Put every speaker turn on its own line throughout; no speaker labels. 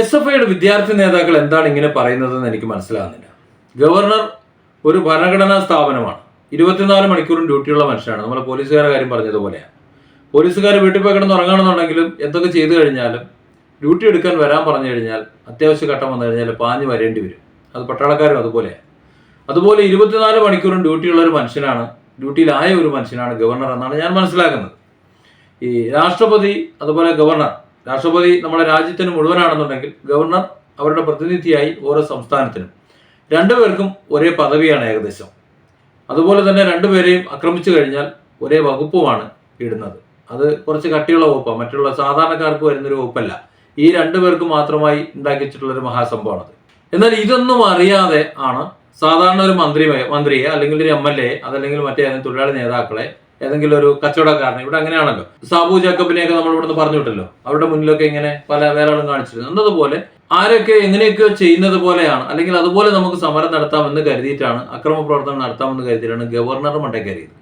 S F ഐയുടെ വിദ്യാർത്ഥി നേതാക്കൾ എന്താണ് ഇങ്ങനെ പറയുന്നതെന്ന് എനിക്ക് മനസ്സിലാകുന്നില്ല. ഗവർണർ ഒരു ഭരണഘടനാ സ്ഥാപനമാണ്. ഇരുപത്തിനാല് മണിക്കൂറും ഡ്യൂട്ടിയുള്ള മനുഷ്യനാണ്. നമ്മളെ പോലീസുകാരുടെ കാര്യം പറഞ്ഞതുപോലെയാണ്. പോലീസുകാർ വീട്ടിൽ പോയി കിടന്ന് ഉറങ്ങണമെന്നുണ്ടെങ്കിലും എന്തൊക്കെ ചെയ്തു കഴിഞ്ഞാലും ഡ്യൂട്ടി എടുക്കാൻ വരാൻ പറഞ്ഞു കഴിഞ്ഞാൽ അത്യാവശ്യ ഘട്ടം വന്നു കഴിഞ്ഞാൽ പാഞ്ഞു വരേണ്ടി വരും. അത് പട്ടാളക്കാരും അതുപോലെയാണ്. അതുപോലെ ഇരുപത്തിനാല് മണിക്കൂറും ഡ്യൂട്ടിയുള്ള ഒരു മനുഷ്യനാണ് ഡ്യൂട്ടിയിലായ ഒരു മനുഷ്യനാണ് ഗവർണർ എന്നാണ് ഞാൻ മനസ്സിലാക്കുന്നത്. ഈ രാഷ്ട്രപതി അതുപോലെ ഗവർണർ രാഷ്ട്രപതി നമ്മുടെ രാജ്യത്തിന് മുഴുവനാണെന്നുണ്ടെങ്കിൽ ഗവർണർ അവരുടെ പ്രതിനിധിയായി ഓരോ സംസ്ഥാനത്തിനും. രണ്ടുപേർക്കും ഒരേ പദവിയാണ് ഏകദേശം. അതുപോലെ തന്നെ രണ്ടുപേരെയും ആക്രമിച്ചു കഴിഞ്ഞാൽ ഒരേ വകുപ്പുമാണ് ഇടുന്നത്. അത് കുറച്ച് കട്ടിയുള്ള വകുപ്പാണ് മറ്റുള്ള സാധാരണക്കാർക്ക് വരുന്നൊരു വകുപ്പല്ല. ഈ രണ്ടുപേർക്ക് മാത്രമായി ഉണ്ടാക്കി വെച്ചിട്ടുള്ള ഒരു മഹാസംഭവമാണത്. എന്നാൽ ഇതൊന്നും അറിയാതെ ആണ് സാധാരണ ഒരു മന്ത്രി മന്ത്രിയെ അല്ലെങ്കിൽ ഒരു എം എൽ എ അതല്ലെങ്കിൽ മറ്റേ തൊഴിലാളി നേതാക്കളെ ഏതെങ്കിലും ഒരു കച്ചവടക്കാരനെ ഇവിടെ അങ്ങനെയാണല്ലോ. സാബു ജേക്കബിനെയൊക്കെ നമ്മൾ ഇവിടുന്ന് പറഞ്ഞു വിട്ടല്ലോ അവരുടെ മുന്നിലൊക്കെ ഇങ്ങനെ പല വേറെ കാണിച്ചിരുന്നു. എന്നതുപോലെ ആരൊക്കെ എങ്ങനെയൊക്കെയോ ചെയ്യുന്നത് പോലെയാണ് അല്ലെങ്കിൽ അതുപോലെ നമുക്ക് സമരം നടത്താമെന്ന് കരുതിയിട്ടാണ് അക്രമ പ്രവർത്തനം നടത്താമെന്ന് കരുതിയിട്ടാണ് ഗവർണർ മണ്ടക്കയറിയത്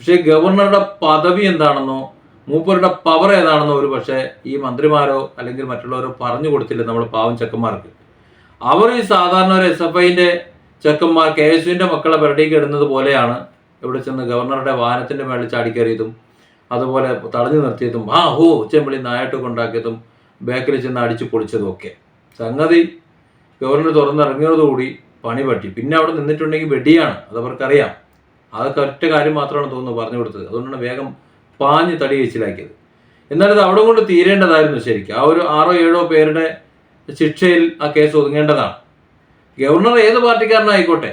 പക്ഷേ ഗവർണറുടെ പദവി എന്താണെന്നോ മൂപ്പരുടെ പവർ ഏതാണെന്നോ ഒരു പക്ഷേ ഈ മന്ത്രിമാരോ അല്ലെങ്കിൽ മറ്റുള്ളവരോ പറഞ്ഞു കൊടുത്തില്ല നമ്മൾ പാവം ചെക്കന്മാർക്ക്. അവർ ഈ സാധാരണ ഒരു എസ് എഫ് ഐന്റെ ചെക്കന്മാർ കെ എസ് യുവിന്റെ മക്കളെ പെരടിക്ക് ഇടുന്നത് പോലെയാണ് ഇവിടെ ചെന്ന് ഗവർണറുടെ വാഹനത്തിന്റെ മേളിൽ ചാടിക്കയറിയതും അതുപോലെ തടഞ്ഞു നിർത്തിയതും ആ ഹോ ഉച്ചമ്പിളി നായാട്ടൊക്കെ ഉണ്ടാക്കിയതും ബാക്കിൽ ചെന്ന് അടിച്ചു പൊളിച്ചതും ഒക്കെ. സംഗതി ഗവർണർ തുറന്നിറങ്ങിയതോടുകൂടി പണി പറ്റി. പിന്നെ അവിടെ നിന്നിട്ടുണ്ടെങ്കിൽ വെടിയാണ് അത് അവർക്കറിയാം. അതൊക്കെ ഒറ്റ കാര്യം മാത്രമാണ് തോന്നുന്നു പറഞ്ഞു കൊടുത്തത്. അതുകൊണ്ടാണ് വേഗം പാഞ്ഞ് തടി കഴിച്ചിലാക്കിയത് എന്നാൽ ഇത് അവിടെ കൊണ്ട് തീരേണ്ടതായിരുന്നു ശരിക്കും. ആ ഒരു ആറോ ഏഴോ പേരുടെ ശിക്ഷയിൽ ആ കേസ് ഒതുങ്ങേണ്ടതാണ്. ഗവർണർ ഏത് പാർട്ടിക്കാരനായിക്കോട്ടെ?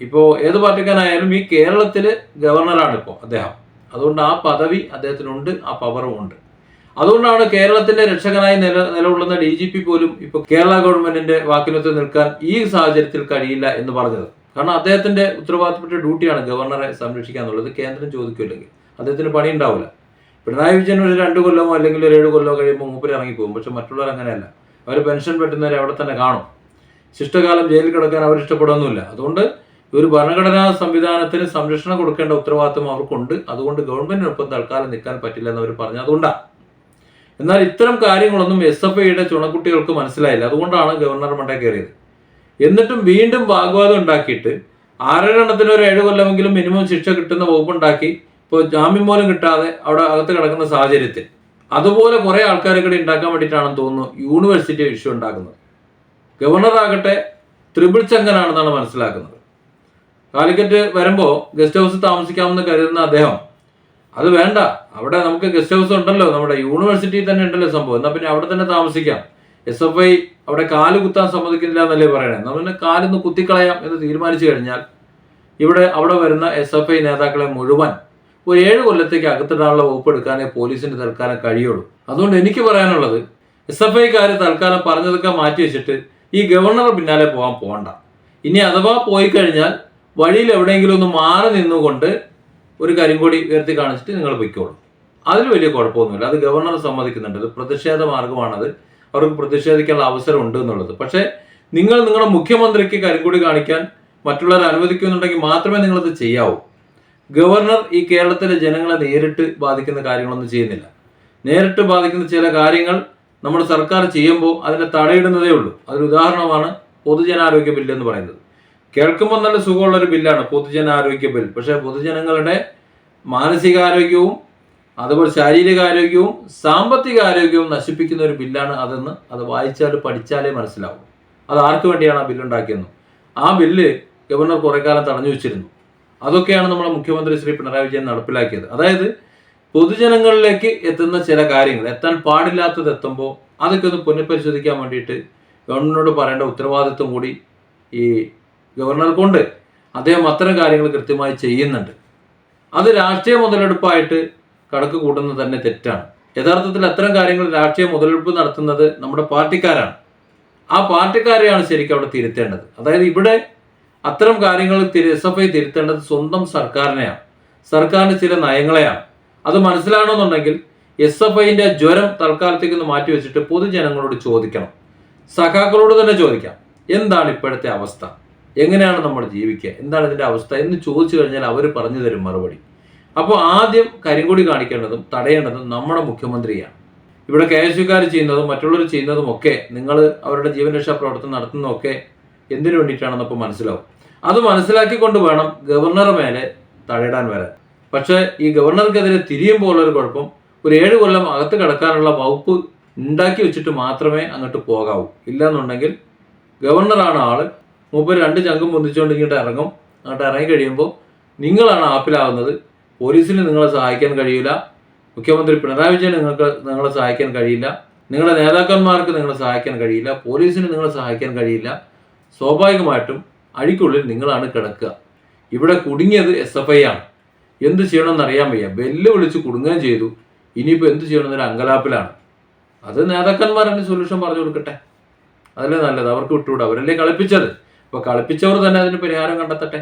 ഇപ്പോൾ ഏത് പാർട്ടിക്കാരായാലും ഈ കേരളത്തിൽ ഗവർണറാണ് ഇപ്പോൾ അദ്ദേഹം. അതുകൊണ്ട് ആ പദവി അദ്ദേഹത്തിനുണ്ട് ആ പവറും ഉണ്ട്. അതുകൊണ്ടാണ് കേരളത്തിന്റെ രക്ഷകനായി നില നിലകൊള്ളുന്ന ഡി ജി പി പോലും ഇപ്പോൾ കേരള ഗവൺമെന്റിന്റെ വാക്കിനൊത്ത് നിൽക്കാൻ ഈ സാഹചര്യത്തിൽ കഴിയില്ല എന്ന് പറഞ്ഞത്. കാരണം അദ്ദേഹത്തിന്റെ ഉത്തരവാദിത്തപ്പെട്ട ഡ്യൂട്ടിയാണ് ഗവർണറെ സംരക്ഷിക്കുക എന്നുള്ളത്. കേന്ദ്രം ചോദിക്കില്ലെങ്കിൽ അദ്ദേഹത്തിന് പണി ഉണ്ടാവില്ല. പിണറായി വിജയൻ ഒരു രണ്ട് കൊല്ലമോ അല്ലെങ്കിൽ ഒരു ഏഴ് കൊല്ലമോ കഴിയുമ്പോൾ മൂപ്പര് ഇറങ്ങിപ്പോകും. പക്ഷെ മറ്റുള്ളവർ അങ്ങനെയല്ല. അവർ പെൻഷൻ പറ്റുന്നവരെ അവിടെ തന്നെ കാണും. ശിഷ്ടകാലം ജയിലിൽ കിടക്കാൻ അവർ ഇഷ്ടപ്പെടുന്നില്ല അതുകൊണ്ട് ഒരു ഭരണഘടനാ സംവിധാനത്തിന് സംരക്ഷണം കൊടുക്കേണ്ട ഉത്തരവാദിത്വം അവർക്കുണ്ട്. അതുകൊണ്ട് ഗവൺമെന്റിനൊപ്പം തൽക്കാലം നിൽക്കാൻ പറ്റില്ല എന്ന് അവർ പറഞ്ഞു. അതുകൊണ്ടാണ് എന്നാൽ ഇത്തരം കാര്യങ്ങളൊന്നും എസ് എഫ് ഐയുടെ ചുണക്കുട്ടികൾക്ക് മനസ്സിലായില്ല. അതുകൊണ്ടാണ് ഗവർണർ മണ്ടെ കയറിയത്. എന്നിട്ടും വീണ്ടും വാഗ്വാദം ഉണ്ടാക്കിയിട്ട് ആറേഴെണ്ണത്തിന് ഒരു ഏഴ് കൊല്ലമെങ്കിലും മിനിമം ശിക്ഷ കിട്ടുന്ന വകുപ്പുണ്ടാക്കി ഇപ്പോൾ ജാമ്യം പോലും കിട്ടാതെ അവിടെ അകത്ത് കിടക്കുന്ന സാഹചര്യത്തിൽ. അതുപോലെ കുറേ ആൾക്കാരെ കൂടി ഉണ്ടാക്കാൻ വേണ്ടിയിട്ടാണെന്ന് തോന്നുന്നു യൂണിവേഴ്സിറ്റി ഇഷ്യൂ ഉണ്ടാക്കുന്നത്. ഗവർണർ ആകട്ടെ ത്രിപിൾ ചങ്കനാണെന്നാണ് മനസ്സിലാക്കുന്നത്. കാലിക്കറ്റ് വരുമ്പോൾ ഗസ്റ്റ് ഹൗസ് താമസിക്കാമെന്ന് കരുതുന്ന അദ്ദേഹം അത് വേണ്ട അവിടെ നമുക്ക് ഗസ്റ്റ് ഹൗസ് ഉണ്ടല്ലോ നമ്മുടെ യൂണിവേഴ്സിറ്റി തന്നെ ഉണ്ടല്ലോ സംഭവം എന്നാൽ പിന്നെ അവിടെ തന്നെ താമസിക്കാം. എസ് എഫ് ഐ അവിടെ കാൽ കുത്താൻ സമ്മതിക്കുന്നില്ല എന്നല്ലേ പറയണേ? എന്നാൽ പിന്നെ കാലൊന്ന് കുത്തിക്കളയാം എന്ന് തീരുമാനിച്ചു കഴിഞ്ഞാൽ ഇവിടെ അവിടെ വരുന്ന എസ് എഫ് ഐ നേതാക്കളെ മുഴുവൻ ഒരു ഏഴ് കൊല്ലത്തേക്ക് അകത്തിടാനുള്ള വകുപ്പ് എടുക്കാനേ പോലീസിന് തൽക്കാലം കഴിയുള്ളൂ. അതുകൊണ്ട് എനിക്ക് പറയാനുള്ളത് എസ് എഫ് ഐക്കാർ തൽക്കാലം പറഞ്ഞതൊക്കെ മാറ്റി വെച്ചിട്ട് ഈ ഗവർണർ പിന്നാലെ പോകാൻ പോകണ്ട. ഇനി അഥവാ പോയി കഴിഞ്ഞാൽ വഴിയിൽ എവിടെയെങ്കിലും ഒന്ന് മാറി നിന്നുകൊണ്ട് ഒരു കരിങ്കൊടി ഉയർത്തി കാണിച്ചിട്ട് നിങ്ങൾ പൊയ്ക്കോളും. അതിൽ വലിയ കുഴപ്പമൊന്നുമില്ല. അത് ഗവർണർ സമ്മതിക്കുന്നുണ്ട്. അത് പ്രതിഷേധ മാർഗമാണത്. അവർക്ക് പ്രതിഷേധിക്കാനുള്ള അവസരം ഉണ്ട് എന്നുള്ളത്. പക്ഷേ നിങ്ങൾ നിങ്ങളുടെ മുഖ്യമന്ത്രിക്ക് കരിങ്കൊടി കാണിക്കാൻ മറ്റുള്ളവരെ അനുവദിക്കുന്നുണ്ടെങ്കിൽ മാത്രമേ നിങ്ങളത് ചെയ്യാവൂ. ഗവർണർ ഈ കേരളത്തിലെ ജനങ്ങളെ നേരിട്ട് ബാധിക്കുന്ന കാര്യങ്ങളൊന്നും ചെയ്യുന്നില്ല. നേരിട്ട് ബാധിക്കുന്ന ചില കാര്യങ്ങൾ നമ്മുടെ സർക്കാർ ചെയ്യുമ്പോൾ അതിനെ തടയിടുന്നതേ ഉള്ളൂ. അതൊരു ഉദാഹരണമാണ് പൊതുജനാരോഗ്യ ബില്ല് എന്ന് പറയുന്നത്. കേൾക്കുമ്പോൾ നല്ല സുഖമുള്ള ഒരു ബില്ലാണ് പൊതുജനാരോഗ്യ ബിൽ. പക്ഷേ പൊതുജനങ്ങളുടെ മാനസികാരോഗ്യവും അതുപോലെ ശാരീരിക ആരോഗ്യവും സാമ്പത്തിക ആരോഗ്യവും നശിപ്പിക്കുന്ന ഒരു ബില്ലാണ് അതെന്ന് അത് വായിച്ചാൽ പഠിച്ചാലേ മനസ്സിലാവും. അത് ആർക്ക് വേണ്ടിയാണ് ആ ബില്ലുണ്ടാക്കിയെന്ന് ആ ബില്ല് ഗവർണർ കുറെ കാലം തടഞ്ഞു വെച്ചിരുന്നു. അതൊക്കെയാണ് നമ്മുടെ മുഖ്യമന്ത്രി ശ്രീ പിണറായി വിജയൻ നടപ്പിലാക്കിയത്. അതായത് പൊതുജനങ്ങളിലേക്ക് എത്തുന്ന ചില കാര്യങ്ങൾ എത്താൻ പാടില്ലാത്തത് എത്തുമ്പോൾ അതൊക്കെ ഒന്ന് പുനഃപരിശോധിക്കാൻ വേണ്ടിയിട്ട് ഗവൺമെന്റിനോട് പറയേണ്ട ഉത്തരവാദിത്വം കൂടി ഈ ഗവർണർക്കുണ്ട്. അദ്ദേഹം അത്തരം കാര്യങ്ങൾ കൃത്യമായി ചെയ്യുന്നുണ്ട്. അത് രാഷ്ട്രീയ മുതലെടുപ്പായിട്ട് കണക്ക് കൂട്ടുന്നത് തന്നെ തെറ്റാണ്. യഥാർത്ഥത്തിൽ അത്തരം കാര്യങ്ങൾ രാഷ്ട്രീയ മുതലെടുപ്പ് നടത്തുന്നത് നമ്മുടെ പാർട്ടിക്കാരാണ്. ആ പാർട്ടിക്കാരെയാണ് ശരിക്കും അവിടെ തിരുത്തേണ്ടത്. അതായത് ഇവിടെ അത്തരം കാര്യങ്ങൾ എസ് എഫ് ഐ തിരുത്തേണ്ടത് സ്വന്തം സർക്കാരിനെയാണ്. സർക്കാരിന്റെ ചില നയങ്ങളെയാണ്. അത് മനസ്സിലാണോന്നുണ്ടെങ്കിൽ എസ് എഫ് ഐന്റെ ജ്വരം തൽക്കാലത്തേക്ക് ഒന്ന് മാറ്റി വെച്ചിട്ട് പൊതുജനങ്ങളോട് ചോദിക്കണം. സഖാക്കളോട് തന്നെ ചോദിക്കാം. എന്താണ് ഇപ്പോഴത്തെ അവസ്ഥ? എങ്ങനെയാണ് നമ്മൾ ജീവിക്കുക? എന്താണ് ഇതിന്റെ അവസ്ഥ എന്ന് ചോദിച്ചു കഴിഞ്ഞാൽ അവർ പറഞ്ഞു തരും മറുപടി. അപ്പോൾ ആദ്യം കരിങ്കൊടി കാണിക്കേണ്ടതും തടയേണ്ടതും നമ്മുടെ മുഖ്യമന്ത്രിയാണ്. ഇവിടെ കെ എസ് യുക്കാർ ചെയ്യുന്നതും മറ്റുള്ളവർ ചെയ്യുന്നതും ഒക്കെ നിങ്ങൾ അവരുടെ ജീവൻ രക്ഷാ പ്രവർത്തനം നടത്തുന്നതൊക്കെ എന്തിനു വേണ്ടിയിട്ടാണെന്നപ്പോൾ മനസ്സിലാവും. അത് മനസ്സിലാക്കിക്കൊണ്ട് വേണം ഗവർണർ മേലെ തടയിടാൻ വരാൻ. പക്ഷേ ഈ ഗവർണർക്കെതിരെ തിരിയുമ്പോൾ ഉള്ളൊരു കുഴപ്പം ഒരു ഏഴ് കൊല്ലം അകത്ത് കിടക്കാനുള്ള വകുപ്പ് ഉണ്ടാക്കി വെച്ചിട്ട് മാത്രമേ അങ്ങോട്ട് പോകാവൂ. ഇല്ലെന്നുണ്ടെങ്കിൽ ഗവർണറാണ് ആൾ മൂപ്പര് രണ്ട് ചങ്കും പൊന്തിച്ചുകൊണ്ട് ഇങ്ങോട്ട് ഇറങ്ങും. അങ്ങോട്ട് ഇറങ്ങി കഴിയുമ്പോൾ നിങ്ങളാണ് ആപ്പിലാവുന്നത്. പോലീസിന് നിങ്ങളെ സഹായിക്കാൻ കഴിയില്ല. മുഖ്യമന്ത്രി പിണറായി വിജയൻ നിങ്ങൾക്ക് നിങ്ങളെ സഹായിക്കാൻ കഴിയില്ല. നിങ്ങളുടെ നേതാക്കന്മാർക്ക് നിങ്ങളെ സഹായിക്കാൻ കഴിയില്ല. പോലീസിന് നിങ്ങളെ സഹായിക്കാൻ കഴിയില്ല. സ്വാഭാവികമായിട്ടും അഴിക്കുള്ളിൽ നിങ്ങളാണ് കിടക്കുക. ഇവിടെ കുടുങ്ങിയത് എസ് എഫ് ഐ ആണ്. എന്ത് ചെയ്യണമെന്ന് അറിയാൻ വയ്യ. ബെല്ല് വിളിച്ച് കുടുങ്ങുകയും ചെയ്തു. ഇനിയിപ്പോൾ എന്ത് ചെയ്യണമെന്നൊരു അങ്കലാപ്പിലാണ്. അത് നേതാക്കന്മാരെ സൊല്യൂഷൻ പറഞ്ഞു കൊടുക്കട്ടെ. അതല്ലേ നല്ലത്. അവർക്ക് വിട്ടുകൂടാ. അവരല്ലേ കളിപ്പിച്ചത്. അപ്പോൾ കളിപ്പിച്ചവർ തന്നെ അതിന് പരിഹാരം കണ്ടെത്തട്ടെ?